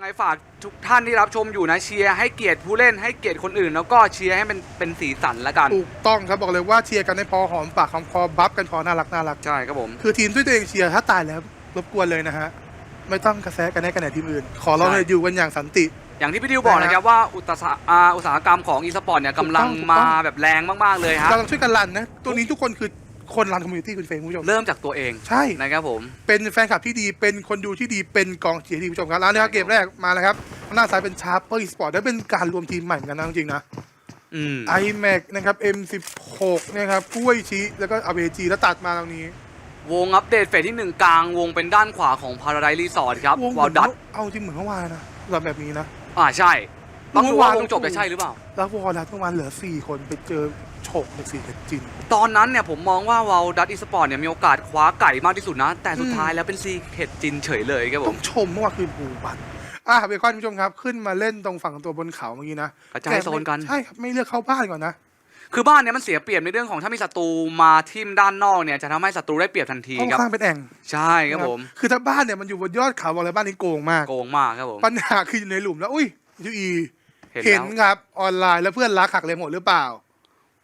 ยังไงฝากทุกท่านที่รับชมอยู่นะเชียร์ให้เกียรติผู้เล่นให้เกียรติคนอื่น แล้วก็เชียร์ให้มันเป็นสีสันละกัน ถูกต้องครับบอกเลยว่าเชียร์กันให้พอหอมปากหอมคอบัฟกันพอน่ารักน่ารักใช่ครับผม คือทีมช่วยตัวเองเชียร์ถ้าตายแล้วรบกวนเลยนะฮะไม่ต้องกระแสกันให้กันไหนทีมอื่น ขอเราเลยอยู่กันอย่างสันติ อย่างที่พี่ดิวบอกนะครับว่าอุตสาหอ่าอุตสาหกรรมของอีสปอร์ตเนี่ยกำลังถูกต้องมาแบบแรงมากๆเลยฮะเราต้องช่วยกันรันนะตัวนี้ทุกคนคือ คนรันคอมมูนิตี้คุณเฟรมคุณผู้ชม เริ่มจากตัวเองใช่ นะครับผม เป็นแฟนคลับที่ดี เป็นคนดูที่ดี เป็นกองเชียร์ที่ดีคุณผู้ชมครับ แล้วนะครับเกมแรกมาแล้วครับ หน้าซ้ายเป็นชาร์เปอร์อีสปอร์ตและเป็นการรวมทีมใหม่เหมือนกันนะจริงๆนะ อืม iMac นะครับ M16 นะครับกล้วยชีแล้วก็ AVG แล้วตัดมาตรงนี้วงอัปเดตเฟสที่หนึ่งกลางวงเป็นด้านขวาของพาราไดรีสอร์ทครับวงวอลดัตเอาจริงเหมือนเมื่อวานนะสำหรับแบบนี้นะ อ่าใช่ต้องดูว่าเมื่อวานวงจบจะใช่หรือเปล่า แล้ววอลดัตเมื่อวานเหลือ 4 คนไปเจอโฉกในสี่เด็ดจิน ตอนนั้นเนี่ยผมมองว่าวอลดัตอีสปอร์ตเนี่ยมีโอกาสคว้าไก่มากที่สุดนะ แต่สุดอืมท้ายแล้วเป็นซีเข็ดจินเฉยเลยครับผต้อม งชมเมื่อวานคือบูบัตอะเบคอนคุณผู้ชมครับ ขึ้นมาเล่นตรงฝั่งตัวบนเขาเมื่อกี้นะกระจายโซนกัน ใช่ครับ ไม่เลือกเข้าบ้านก่อนนะ คือบ้านเนี่ยมันเสียเปรียบในเรื่องของถ้ามีศัตรูมาทิมด้านนอกเนี่ยจะทำให้ศัตรูได้เปรียบทันทีห้องครับข้างเป็นแอ่งใช่ครับผมคือถ้าบ้านเนี่ยมันอยู่บนยอดเขาบอกเลยบ้านนี้โกงมาก โกงมากครับผมปัญหาคืออยู่ในหลุมแล้ว อุ้ยยูอีเห็นเห็แล้นวครับ ออนไลน์แล้วเพื่อนรักหักเลยหมดหรือเปล่า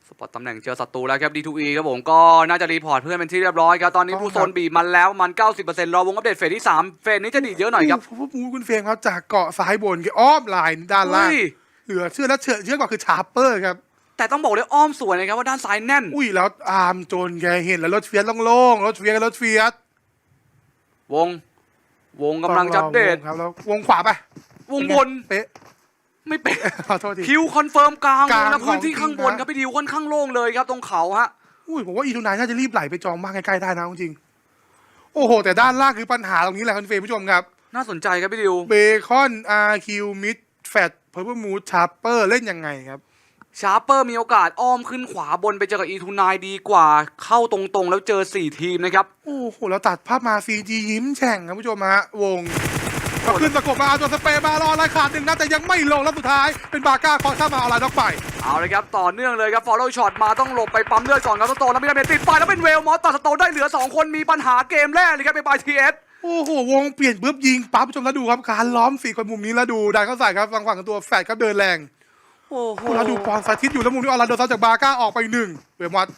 สปอตตำแหน่งเจอศัตรูแล้วครับ D2E ครับผมก็น่าจะรีพอร์ตเพื่อนเป็นที่เรียบร้อยครับ ตอนนี้ต้องผู้คโซรับนบีบมันแล้วมัน 90%รอวงอัปเดตเฟสที่ 3 เฟสนี้จะดีดเยอะหน่อยครับเพราะว่ามูคุณเฟรมครับจากเกาะซ้ายบนคืออ้อมลายด้านล่างอุ้ยเหลือเชื่อและเชื่อเชื่อกว่าคือชาร์เปอร์ครับ แต่ต้องบอกเลยอ้อมสวยนะครับว่าด้านซ้ายแน่น อุ้ยแล้วอาร์มโจนแกเห็นแล้วรถเฟียสโล่งๆรถเฟียสกับรถเฟียสวง วงกำลังจะอัปเดตครับแล้ววงขวาไปวงบนเป๊ะ ไม่เป็นขอโทษที คิวคอนเฟิร์มกลางกลางนะพื้นที่ของจริงข้างบนนะ ครับพี่ดิวค่อนข้างโล่งเลยครับตรงเขาฮะ อุ้ยผมว่าอีทูนายน่าจะรีบไหลไปจองบ้างใกล้ๆได้นะจริงๆโอ้โห แต่ด้านล่างคือปัญหาตรงนี้แหละคุณเฟรมผู้ชมครับ น่าสนใจครับพี่ดิว เบคอนอาร์คิวมิดแฟตเพอร์เ e มูดชาร์เปอร์เล่นยังไงครับ ชาร์เปอร์มีโอกาสอ้อมขึ้นขวาบนไปเจอกับอีทูนายดีกว่า เข้าตรงๆ แล้วเจอ 4 ทีมนะครับ โอ้โหแล้วตัดภาพมาซีจียิ้มแฉ่งครับผู้ชมฮะวง ก็ขึ้นตะกบมาเอาตัวสเปรย์มารออะไรขาดหนึ่งนะแต่ยังไม่ลงแล้วสุดท้ายเป็นบาก้าคอเข้ามาเอาอะไรน็อกไปเอาเลยครับต่อเนื่องเลยครับฟอลโล่ช็อตมาต้องหลบไปปั๊มเลือดก่อนครับสโตนแล้วไม่ได้เมติดไปแล้วเป็นเวลมอสตัดสโตนได้เหลือ 2 คนมีปัญหาเกมแรกเลยครับไปบายทีเอสโอ้โหวงเปลี่ยนปุ๊บยิงปั๊บผู้ชมแล้วดูครับการล้อมสี่คนมุมนี้แล้วดูได้เข้าใส่ครับฝั่งฝั่งตัวแฟดครับเดินแรงโอ้โหแล้วดูปอนสาธิตอยู่แล้วมุมนี้ออร์แลนโดซัดจากบาก้าออกไปหนึ่งเวมวัด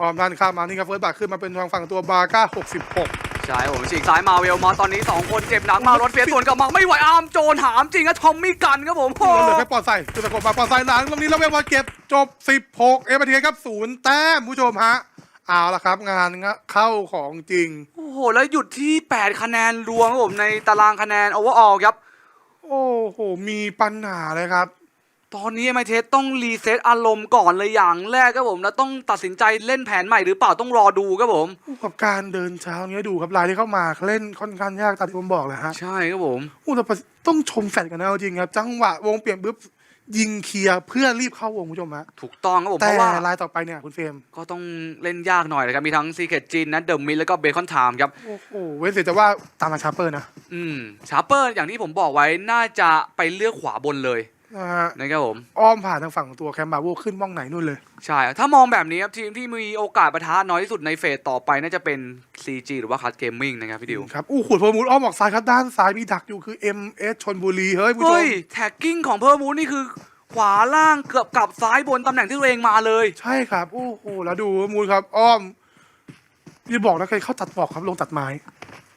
ออมด้านข้ามมานี่ครับเฟิร์สบัตขึ้นมาเป็นทางฝั่งตัวบาก้า 66 ใช่ผมฉีกซ้ายมาเวลมอสตอนนี้ 2 คนเจ็บหนักมากรถเฟียสสวนกลับมาไม่ไหวอาร์มโจนหามจริงครับทอมมี่กันครับผมโอ้เหลือแค่ปอดใส่จุดตะกบมาปอดใส่หลังตรงนี้แล้วเวมวัดเก็บจบ 16 เอฟทีครับศูนย์แต้มผู้ชมฮะเอาละครับงานเข้าของจริง โอ้โห แล้วหยุดที่ 8 คะแนนรวมครับผมในตารางคะแนนโอเวอร์ออลครับ โอ้โห มีปัญหาเลยครับ ตอนนี้ไมเทสต้องรีเซ็ตอารมณ์ก่อนเลยอย่างแรกครับผม แล้วต้องตัดสินใจเล่นแผนใหม่หรือเปล่าต้องรอดูครับผมกับการเดินเช้าเนี้ยดูครับลายที่เข้ามาเล่นค่อนข้างยากตามที่ผมบอกเลยฮะใช่ครับผมอู้แต่ต้องชมแฟนกันนะเอาจริงครับ จังหวะวงเปลี่ยนปุ๊บยิงเคลียร์เพื่อรีบเข้าวงคุณผู้ชมฮะถูกต้องครับผมแต่เพราะว่าลายต่อไปเนี่ยคุณเฟรมก็ต้องเล่นยากหน่อยนะครับ มีทั้งซีเค t จินนะเดอะมิแล้วก็เบคอนไทม์ครับ โอ้โหเว้นเสียแต่ว่าตามมาชาร์เปอร์นะ อืมชาร์เปอร์อย่างที่ผมบอกไว้น่าจะไปเลือกขวาบนเลย นะฮะนะครับผม อ้อมผ่านทางฝั่งตัวแคมบาโวขึ้นม่องไหนนู่นเลย ใช่ ถ้ามองแบบนี้ครับทีมที่มีโอกาสประทะน้อยที่สุดในเฟสต่อไปน่าจะเป็น CG หรือว่าคั t เกมมิ่งนะครับพี่ดิว ครับ อู้ขุดพมูลอ้อมออกซ้ายครับด้านซ้ายมีดักอยู่คือ MS ชนบุรีเฮ้ยผู้ชเฮ้มยแท็กกิ้งของเพอร์มูนนี่คือ ขวาล่างเกือบกับซ้ายบนตำแหน่งที่ตัวเองมาเลย ใช่ครับ โอ้โห แล้วดูมูลครับ อ้อมอย่าบอกนะเคยเข้าตัดบอกครับลงตัดไม้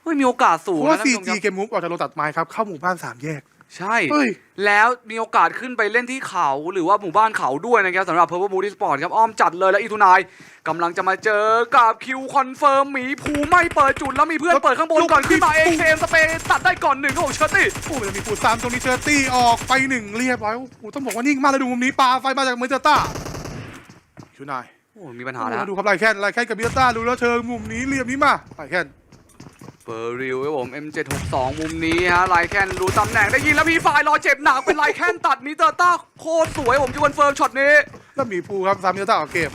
เฮ้ยมีโอกาสสูเพงราะว่า นะท่านผู้ชม CG ครับเกมมูฟออกจากลงตัดไม้ครับเข้าหมู่บ้านสามแยก ใช่ เฮ้ย แล้วมีโอกาสขึ้นไปเล่นที่เขาหรือว่าหมู่บ้านเขาด้วยนะครับสำหรับ Purple Moon Sport ครับ อ้อมจัดเลยแล้วอีทูนายกำลังจะมาเจอกับคิวคอนเฟิร์มหมีภูไม่เปิดจุด แล้วมีเพื่อนเปิดข้างบนก่อนขึ้นมาเองเคมสเปย์ตัดได้ก่อนหนึ่งโอ้โหเชอร์ตี้โอ้โหจะมีปูดสามตรงนี้เชอร์ตี้ออกไปหนึ่งเรียบร้อยโอ้โหต้องบอกว่านิ่งมากเลยดูมุมนี้ปลาไฟมาจากเมอร์เจต้าชูนายโอ้โหมีปัญหาแล้วดูครับไลแคนไลแคนกับเมอร์เจต้าดูแล้วเชิงมุมนี้เรียบนี้มาไลแคน เบอร์ริวครับผม M762 มุมนี้ฮะไลแคนรู้ตำแหน่งได้ยิงแล้วพี่ฝ่ายรอเจ็บหนักเป็นไลแคนตัดมิเตอร์ต้าโคตรสวยผมจะวคอนเฟิร์มช็อตนี้ แล้วมีภูครับสามเตอร์ต้าออกเกม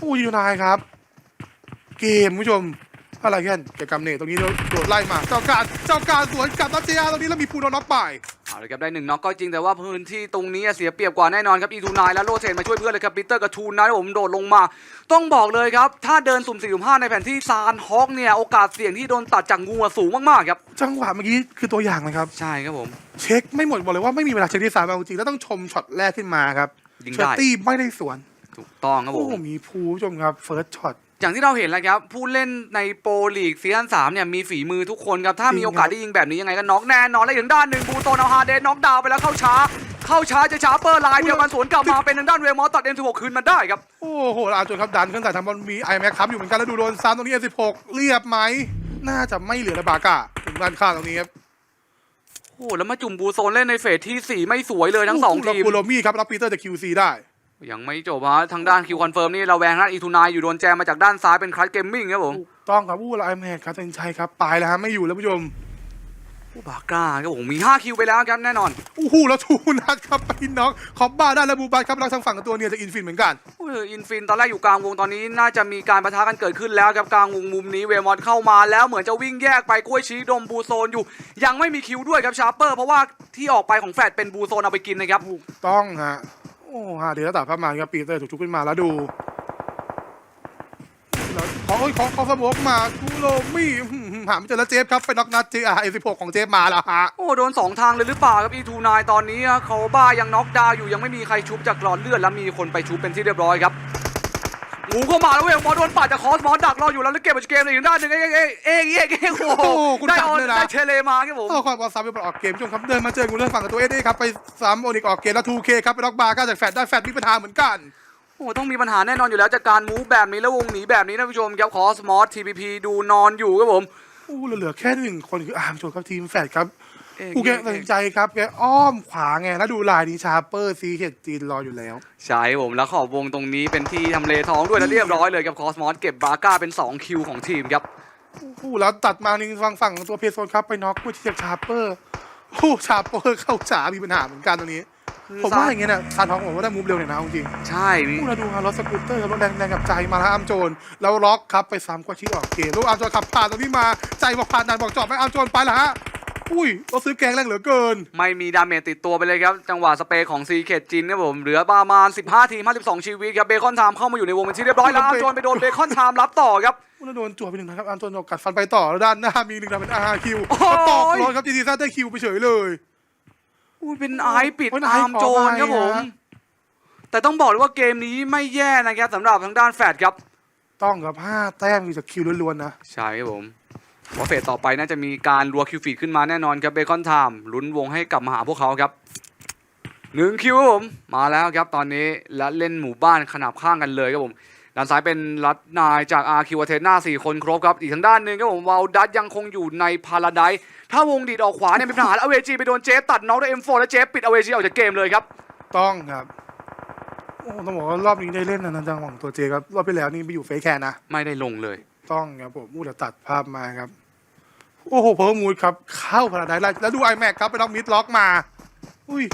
ผู้ยูนายครับ เกมผู้ชม อะไรแค่นเกมกำเนิดตรงนี้โดดไล่มาเจ้าการเจ้าการสวนกับนัทเจียตรงนี้แล้วมีภูโดนน็อกไปเอาเลยครับได้หนึ่งน็อกก็จริงแต่ว่าพื้นที่ตรงนี้เสียเปรียบกว่าแน่นอนครับอีทูนายและโรเทนมาช่วยเพื่อนเลยครับปีเตอร์กับทูนายผมโดดลงมา ต้องบอกเลยครับ ถ้าเดินสุ่มสี่สุ่มห้าในแผนที่ซานฮอกเนี่ยโอกาสเสี่ยงที่โดนตัดจากงูอะสูงมากๆครับจังหวะเมื่อกี้คือตัวอย่างนะครับ ใช่ครับผม เช็คไม่หมดบอกเลยว่าไม่มีเวลาเช็คที่สามเอาจริงแล้วต้องชมช็อตแรกขึ้นมาครับยิงเชอได้ร์ตี้ไม่ได้สวนถูกต้องครับผโอ้มโหมีภูผู้ชมครับเฟิร์สช็อต อย่างที่เราเห็นแล้วครับ ผู้เล่นในโปรลีกซีซั่นสามเนี่ยมีฝีมือทุกคนครับ ถ้ามีโอกาสได้ยิงแบบนี้ยังไงก็น็อกแน่นอน และอีกทางด้านหนึ่งบูโตนเอาฮาเดนน็อกดาวน์ไปแล้วเข้าช้า เข้าช้าจะช้าเปอร์ไลน์เดียวกันสวนกลับมาเป็นทางด้านเวมอสตัดเอ็มสิบหกคืนมาได้ครับ โอ้โหอาจนครับดันขึ้นแต่ทางบอลมีไอแม็กครับอยู่เหมือนกันแล้วดูโดนซ้ำตรงนี้16เรียบไหมน่าจะไม่เหลือระบากาถึงด้านข้างตรงนี้ครับโอ้โหแล้วมาจุ่มบูโซนเล่นในเฟสที่สี่ไม่สวยเลยทั้งสองทีมคูโรมี่ครับรับปีเตอร์จาก QC ได้ ยังไม่จบฮะทางด้านคิวคอนเฟิร์มนี่เราแวงด้านอีทูนายอยู่โดนแจมมาจากด้านซ้ายเป็นคลัตเกมมิ่งครับผม ถูกต้องครับอู้ไอแม็กครับตัดสินใจครับไปแล้วฮะไม่อยู่แล้วผู้ชมผู้บาก้าครับผมมีห้าคิวไปแล้วครับแน่นอนโอ้โหแล้วทูนัดครับไปน็อกขอบบ้าได้แล้วบูบัตครับเราทางฝั่งตัวเนี่ยจากอินฟินเหมือนกัน โอ้ยอินฟินตอนแรกอยู่กลางวงตอนนี้น่าจะมีการประทะกันเกิดขึ้นแล้วครับกลางวงมุมนี้เวมอนเข้ามาแล้วเหมือนจะวิ่งแยกไปกล้วยชี้ดมบูโซนอยู่ ยังไม่มีคิวด้วยครับชาร์เปอร์เพราะว่าที่ออกไปของแฟดเป็นบูโซนเอาไปกินนะครับ ถูกต้องฮะ โอ้ฮาเดี๋ยวตัดภาพมาครับปีเตอร์ถูกชุบขึ้นมาแล้วดูแล้วขอเอ้ยขอขอสมกมาคูโรมี่หาไม่เจอแล้วเจฟครับไปน็อกนัดเจอาร์เอสิบหกของเจฟมาแล้วฮะโอ้โดนสองทางเลยหรือเปล่าครับอีทูนายตอนนี้เขาบ้ายังน็อกดาวอยู่ยังไม่มีใครชุบจากหลอดเลือดแล้วมีคนไปชุบเป็นที่เรียบร้อยครับ หมูเข้ามาแล้วเว้ยมอสโดนปาดจากคอสมอสดักรออยู่แล้วแล้วเก็บมาจากเกมเลยอีกด้านหนึ่งเอ้ยเอ้ยเอ้ยเอ้ยเอ้ยโอ้โหได้ออนได้เทเลมาครับผมเอาความบอลซ้ำไปออกเกมผู้ชมครับเดินมาเจองูเรื่องฝั่งกับตัวเอเดครับไปซ้ำโอนิกออกเกมแล้วทูเคครับไปน็อกบาร์ก้าจากแฟดได้แฟดมีปัญหาเหมือนกันโอ้ต้องมีปัญหาแน่นอนอยู่แล้วจากการมูฟแบบนี้แล้ววงหนีแบบนี้นะผู้ชมครับคอสมอสทีพีพีดูนอนอยู่ครับผมโอ้เหลือแค่หนึ่งคนคืออาร์มโจครับทีมแฟดครับ กูแกตัดสินใจครับแกอ้อมขวาไงแล้วดูลายนี้ชาร์เปอร์ซีเห็ดจีนรออยู่แล้ว ใช่ครับผมแล้วขอบวงตรงนี้เป็นที่ทำเลทองด้วยแล้วเรียบร้อยเลยครับคอสมอสเก็บบาก้าเป็นสองคิวของทีมครับโอ้โหแล้วตัดมาหนึ่งฝั่งฝั่งตัวเพโซนครับไปน็อกผู้ที่จากชาร์เปอร์โอ้โหชาร์เปอร์เข้าจ๋ามีปัญหาเหมือนกันตรงนี้ผมว่าอย่างเงี้ยเนี่ยซานท้องผมว่าได้มูฟเร็วหน่อยนะเอาจริงใช่มีพูดแล้วดูฮะรถสกูตเตอร์ครับรถแรงแรงกับใจมาแล้วอาร์มโจนแล้วล็อกครับไปซ้ำกว่าชี้ออกเกมลูกอาร์มโจนขับผ่านตรงนี้มาใจบอกผ่านนานบอกจอดไปอาร์มโจนไปละฮะ อุ้ย เราซื้อแกงแรงเหลือเกิน ไม่มีดาเมจติดตัวไปเลยครับ จังหวะสเปรย์ของซีเคดจินครับผม เหลือประมาณ 15 ทีม 52 ชีวิตครับ เบคอนไทม์เข้ามาอยู่ในวงเป็นที่เรียบร้อยแล้วอาร์มโจนไปโดนเบคอนไทม์รับต่อครับพูดแล้วโดนจั่วไปหนึ่งนะครับอาร์มโจนกัดฟันไปต่อแล้วด้านหน้ามีหนึ่งดาวเป็นอาร์คิวโอ้ยตอกรถครับจีทีซ่าได้คิวไปเฉยเลยอุ้ยเป็นไอปิดโอ้ยอาร์มโจนครับผมขออภัยนะแต่ต้องบอกเลยว่าเกมนี้ไม่แย่นะครับสำหรับทางด้านแฟดครับ ต้องกับห้าแต้มอยู่จากคิวล้วนๆนะ ใช่ครับผม ว่าเฟสต่อไปน่าจะมีการรัวคิวฟีดขึ้นมาแน่นอนครับเบคอนไทม์ลุ้นวงให้กลับมาหาพวกเขาครับหนึ่งคิวครับผมมาแล้วครับตอนนี้และเล่นหมู่บ้านขนาบข้างกันเลยครับผมด้านซ้ายเป็นรัดนายจากอาร์คิวเทน่าสี่คนครบครับ อีกทางด้านหนึ่งครับผมวาลดัตยังคงอยู่ในพาราไดถ้าวงดีดออกขวาเนี่ยมีปัญหาเอาเวจีไปโดนเจฟตัดน็อกด้วยเอ็มโฟและเจฟปิดเอาเวจีออกจากเกมเลยครับ ต้องครับโอ้ต้องบอกว่ารอบนี้ได้เล่นนะจังหวังตัวเจครับรอบที่แล้วนี่ไปอยู่เฟซแคนนะไม่ได้ลงเลย ต้องครับผมอู้เดี๋ยวตัดภาพมาครับ โอ้โหเพิ่มมูดครับ เข้าพาราไดซ์แล้วแล้วดูไอแม็กครับไปล็อกมิดล็อกมา อุ้ย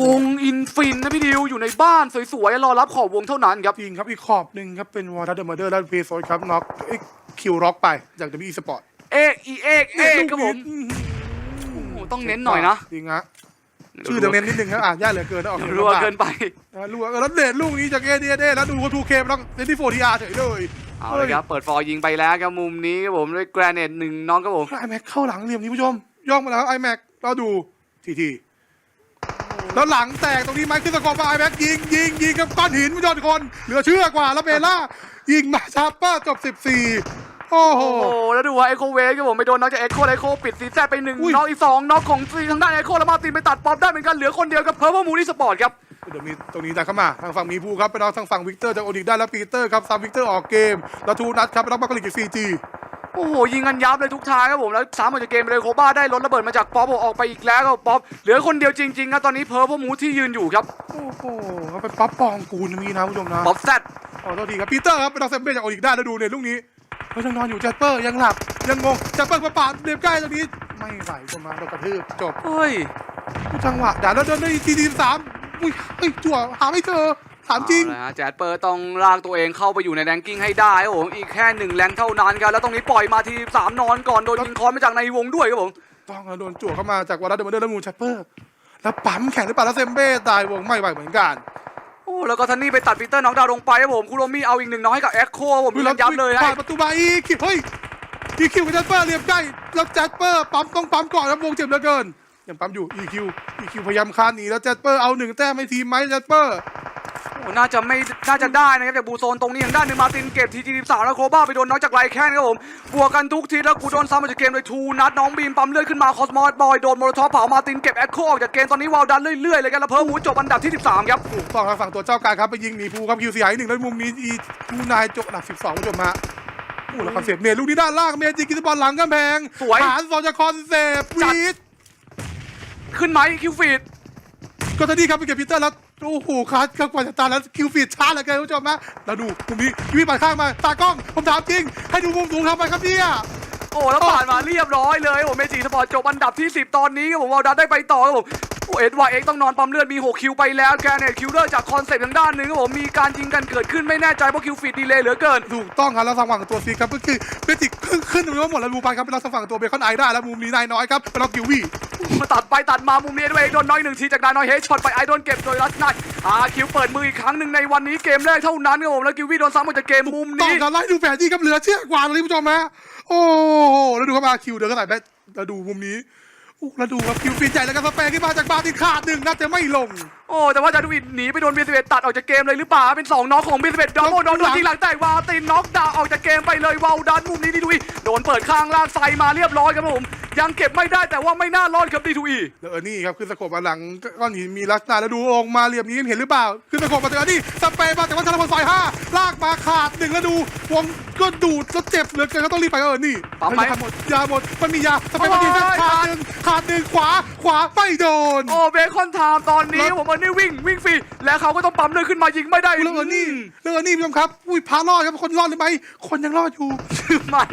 วงอินฟินนะพี่ดิวอยู่ในบ้านสวยๆรอรับขอบวงเท่านั้นครับจริงครับอีกขอบหนึ่งครับเป็นวอร์ดัตเดอร์มาเดอร์แล้วเพย์โซนครับน็อกเอ้ยคิวร็อกไปจากดับบี้สปอร์ตเอกอีเอกเอกครับผมโอ้โหต้องเน้นหน่อยนะจริงฮะชื่อเดี๋ยวเน้นนิดนึงครับอ่านยากเหลือเกินนะออกเดี๋ยวสียงรัวลำบากเกินไปอ่ารัวเออแล้วเดดลูกนี้จากเอเดเดแล้วดูเขาทูเคมแล้วเดนที่โฟทีอาร์เฉยเลย เอาเลยครับ เปิดฟอร์ยิงไปแล้วครับมุมนี้ครับผมด้วยแกรเนตหนึ่งน้องครับผมไอแม็กเข้าหลังเหลี่ยมนี้ผู้ชมย่องมาแล้วไอแม็กเราดูทีทีแล้วหลังแตกตรงนี้ไมค์ขึ้นสกอร์มาไอแม็กยิงยิงยิงกับก้อนหินผู้ชมทุกคนเหลือเชื่อกว่าแล้วเบล่ายิงมาชาร์ปเปอร์จบ 14 โอ้โหโอ้โห แล้วดูว่าเอโคเวสครับผมไปโดนน็อกจากเอโคเอโคปิดซีแซดไปหนึ่งอุ้ยน็อกอีกสองน็อกของซีทางด้านเอโคแล้วมาตินไปตัดป๊อปได้เหมือนกันเหลือคนเดียวกับเพอร์เพมูนี่สปอร์ตครับเดี๋ยวมีตรงนี้ได้เข้ามาทางฝั่งมีภูครับไปน้องทางฝั่งวิกเตอร์จากโอนิกได้แล้วปีเตอร์ครับซัมวิกเตอร์ออกเกมแล้วทูนัดครับไปน้องบัคกลิกจากซีจีโอ้โหยิงกันยับเลยทุกทางครับผมแล้วสามออกจากเกมไปเลยโคบ้าได้รถระเบิดมาจากป๊อปออกไปอีกแล้วครับป๊อปเหลือคนเดียวจริงๆครับตอนนี้เพอร์เพมูที่ยืนอยู่ครับโอ้โหเขาไปปั๊บปองกูนมีนะผู้ชมนะป๊อปแซดขอโทษทีครับปีเตอร์ครับเป็นดอกเซมเบ้จากโอลิกได้แล้วดูเนี่ยลูกนี้ เขายังนอนอยู่แจ็ปเปอร์ยังหลับยังงงแจ็ปเปอร์มาปาดเรียบใกล้ตรงนี้ ไม่ไหวผมมาโดนกระทืบจบเฮ้ยจังหวะด่าแล้วเดินได้ทีทีสามอุ้ยเฮ้ยจั่วหาไม่เจอถามจริงเอาละฮะแจดเปอร์ต้องลากตัวเองเข้าไปอยู่ในแรงกิ้งให้ได้ครับผมอีกแค่หนึ่งแรงเท่านั้นครับแล้วตรงนี้ปล่อยมาทีสามนอนก่อนโดนยิงคอนมาจากในวงด้วยครับผมต้องแล้วโดนจั่วเข้ามาจากวาระเดอร์เดอร์และมูนชัปเปอร์ แล้วปั๊มแข่งหรือเปล่าแล้วเซมเบ้ตายวงไม่ไหวเหมือนกันโอ้ แล้วก็ทันนี่ไปตัดปีเตอร์น็อกดาวน์ลงไปครับผมคุโรมิเอาอีกหนึ่งน้อยให้กับแอคโคผมยืนยับเลยผ่าฮะนประตูมาอีกคิวเฮ้ยอีคิวกับแจ็ปเปอร์เรียบใกล้แล้วแจ็ปเปอร์ปั๊มต้องปั๊มก่อนแล้ววงเจ็บเหลือเกินยังปั๊มอยู่อีคิวอีคิวพยายามคานหนีแล้วแจ็ปเปอร์เอาหนึ่งแต้มไม่ทีมไหมแจ็ปเปอร์โอ้ น่าจะไม่น่าจะได้นะครับจากบูโซนตรงนี้ทางด้านหนึ่งมาร์ตินเก็บทีจีสามแล้วโคบ้าไปโดนน็อกจากไลแคนครับผมบวกกันทุกทีแล้วกูโดนซ้ำมาจากเกมโดยทูนัดน้องบีมปั๊มเลือดขึ้นมาคอสมอสบอยโดนโมโลทอปเผามาร์ตินเก็บแอคโคออกจากเกมตอนนี้วาวดันเรื่อยๆเลยกันแล้วเพิ่มหูจบอันดับที่ 13 ครับถูกต้องครับฝั่งตัวเจ้าการครับไปยิงหนีภูครับคิวเสียหายหนึ่งแล้วมุมนี้อีทูนายจบอันดับสิบสองผู้ชมฮะโอ้แล้วคอนเซปต์เมย์ลูกนี้ด้านล่างเมย์จิกิสบอลหลังกำแพงสวยฐานสองจากคอนเซปต์จัดวีดขึ้นไหมคิวฟีดก็ตอนนี้ครับไปเก็บพีเตอร์แล้ว โอ้โหคาร์ดกว่าจะตายแล้วคิวฟีดช้าเหลือเกินผู้ชมนะแล้วดูมุมนี้คิวปัดข้างมาตากล้องผมถามจริง ให้ดูมุมสูงทำไมครับเนี่ยโอ้แล้วผ่านมาเรียบร้อยเลยโอ้เมจิสปอร์ตจบอันดับที่ 10 ตอนนี้ครับผมวาวดันได้ไปต่อครับผม โอ้เอ็ดวาเอ็กต้องนอนปั๊มเลือดมี 6 คิวไปแล้วแกเนตคิวเลอร์จากคอนเซ็ปต์ทางด้านหนึ่งครับผมมีการยิงกันเกิดขึ้นไม่แน่ใจเพราะคิวฟีดดีเลยเหลือเกินถูกต้องครับแล้วทางฝั่งตัวซีครับก็คือเบจิกขึ้นขึ้นตรงนี้ว่าหมดแล้วดูไปครับเป็นเราทางฝั่งตัวเบคอนไอได้แล้วมุมนี้นายน้อยครับเป็นเรากิววี่มาตัดไปตัดมามุมนี้ด้วยโดนน้อยหนึ่งทีจากดานอยเฮดช็อตไปไอโดนเก็บโดยรัสนัทอาคิวเปิดมืออีกครั้งหนึ่งในวันนี้เกมแรกเท่านั้นครับผมแล้วกิววี่โดนซ้ำมาจากเกมมุมต่อนี้กันไล่ดูแผนที่ครับเหลือเชื่อกว่าเลยผู้ชมฮะโอ้โหแล้วดูเข้ามาคิวเดินเข้าใส่แบทแล้วดูมุมนี้ อู้แล้วดูครับคิวปีนใจแล้วก็สเปรย์ขึ้นมาจากบาตินขาดหนึ่งนัดจะไม่ลง โอ้แต่ว่าจารุวินหนีไปโดนเบียร์สิบเอ็ดตัดออกจากเกมเลยหรือเปล่าเป็นสองน็อกของเบียร์สิบเอ็ดดอมโดนโดนจริงหลังแตกวาตินน็อกดาวน์ออกจากเกมไปเลยวาวดันมุมนี้ดีดุยโดนเปิดข้างล่างใส่มาเรียบร้อยครับผมยังเก็บไม่ได้แต่ว่าไม่น่ารอดครับดีทูอีแล้วเออนี่ครับคือสะกบมาหลังก้อนหินมีลักษณะแล้วดูลงมาเหลี่ยมนี้เห็นหรือเปล่าคือสะกบมาจากอันนี้สเปรย์มาจากวัชรพลซอยห้าลากมาขาดหนึ่งแล้วดูวง ก็ดูดแล้วเจ็บเหลือเกินก็ต้องรีบไปเออนี่ยาหมดยาหมดมันมียาสเปรย์มาทีเส้นขาดหนึ่งขาดหนึ่งขวาขวาไม่โดน โอ้เบคอนไทม์ตอนนี้ผมอันนี้วิ่งวิ่งฟรีแล้วเขาก็ต้องปั๊มเลือดขึ้นมายิงไม่ได้แล้วเออนี่แล้วเออนี่ผู้ชมครับ อุ้ยพารอดครับคนรอดหรือไม่คนยังรอดอยู่หรือไม่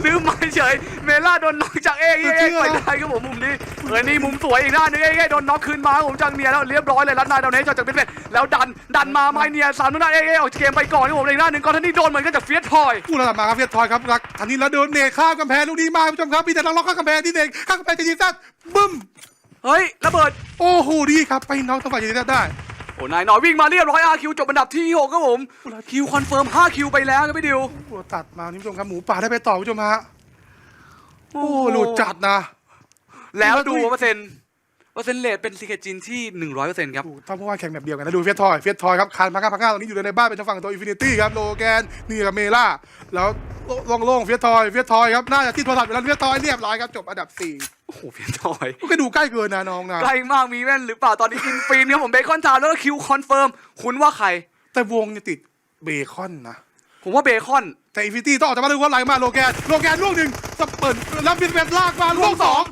หรือไม่เฉยเมล่าโดนน็อกจากเองเองเองไปได้ครับผมมุมนี้เออนี่มุมสวยอีกด้านหนึงเองเองโดนน็อกคืนมาครับผมจากเนียแล้วเรียบร้อยเลยรัดนายดาวเนสจากเป็นเป็ดแล้วดันดันมาไมเนียสามนุ่นนั่นเองเองออกจากเกมไปก่อนครับผมในด้านหนึ่งก่อนท่านี้โดนเหมือนกันจากเฟียสทอยผู้ระดับมาครับเฟียสทอยครับรักทันนี้แล้วเดินเนตข้ามกำแพงลูกนี้มาผู้ชมครับมีแต่ล็อกข้ามกำแพงที่เนตข้ามกำแพงจะยิงซัดบึ้มเฮ้ยระเบิดโโอ้โหดีครับไปน้องต้องฝ่ายยิงซัดได้อ้นายหน่อยวิ่งมาเรียบร้อยอาคิวจบอันดับที่หกครับผมคิวคอนเฟิร์ม5คิวไปแล้วครับพี่ดิวโอ้ตัดมานี่ผู้ชมครับหมูป่าได้ไปต่อผู้ชมฮะโอ้หลุดจัดนะ แล้วดูเปอร์เซ็นต์เป อร์เซ็นต์เลทเป็นซีเคจินที่100%ครับถูกต้องเพราะว่าแข่งแบบเดียวกันนะดูเฟียสทอยเฟียสทอยครับคานพักก้าพักก้าตรงนี้อยู่ในบ้านเป็นทางฝั่งตัวอินฟินิตี้ครับโลแกนนี่กับเมล่าแล้วโล่งๆเฟียสทอยเฟียสทอยครับน่าจะที่โทรศัพท์อยู่แล้วเฟียสทอยเรียบร้อยครับจบอันดับสี่โอ้โหเฟียสทอยก็ดูใกล้เกินนะน้องนะใกล้มากมีแว่นหรือเปล่าตอนนี้กินปีนครับผมเบคอนทาวน์แล้วก็คิวคอนเฟิร์มคุณว่าใคร แต่วงเนี่ยติดเบคอนนะผมว่าเบคอนแต่อินฟินิตี้ต้องออกจากบ้านดูว่าไหลมาโลแกนโลแกนลูกหนึ่งสเปิดแล้วเป็นแบบลากมาลูกสอง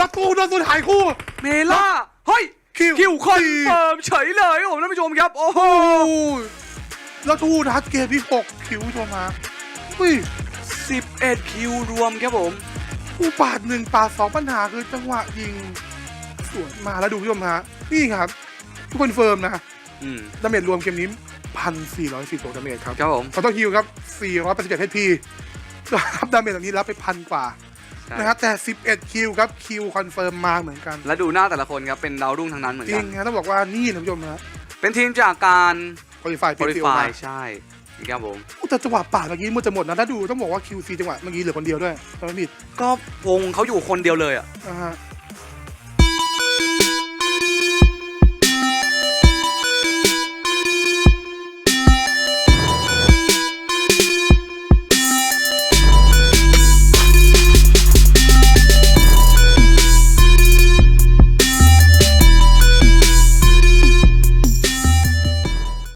ประตูโดนสุดหายคู่ เมล่า เฮ้ย คิวคิวคอนสี่เฟิร์มเฉยเลยครับผมท่านผู้ชมครับ โอ้โหโอ้ยแล้วทูนัดเกมที่หกคิวตัวมาอุ้ย11 คิวรวมครับผมผู้ปาดหนึ่งปาดสองปัญหาคือจังหวะยิง สวนมาแล้วดูผู้ชมฮะ นี่ครับทุกคนเฟิร์มนะอืมดาเมจรวมเกมนี้พันสี่ร้อยสิบดาเมจครับครับผมฟอตฮิลครับสี่ร้อยแปดสิบเจ็ดเฮพีรับดาเมจแบบนี้รับไปพันกว่าใช่ นะครับแต่สิบเอ็ดคิวครับคิวคอนเฟิร์มมาเหมือนกัน แล้วดูหน้าแต่ละคนครับเป็นดาวรุ่งทั้งนั้นเหมือนจริกังน นะต้องบอกว่านี่นะผู้ชมฮะเป็นทีมจากการคอลิฟายโปรเพีไฟมาล์ใช่ครับผมอู้แต่จังหวะป่าดเมื่อกี้มันจะหมดนะถ้าดูต้องบอกว่า QC จังหวะเมื่อกี้เหลือคนเดียวด้วยตอนนี้ผิดก็วงเขาอยู่คนเดียวเลยอะ นะฮะ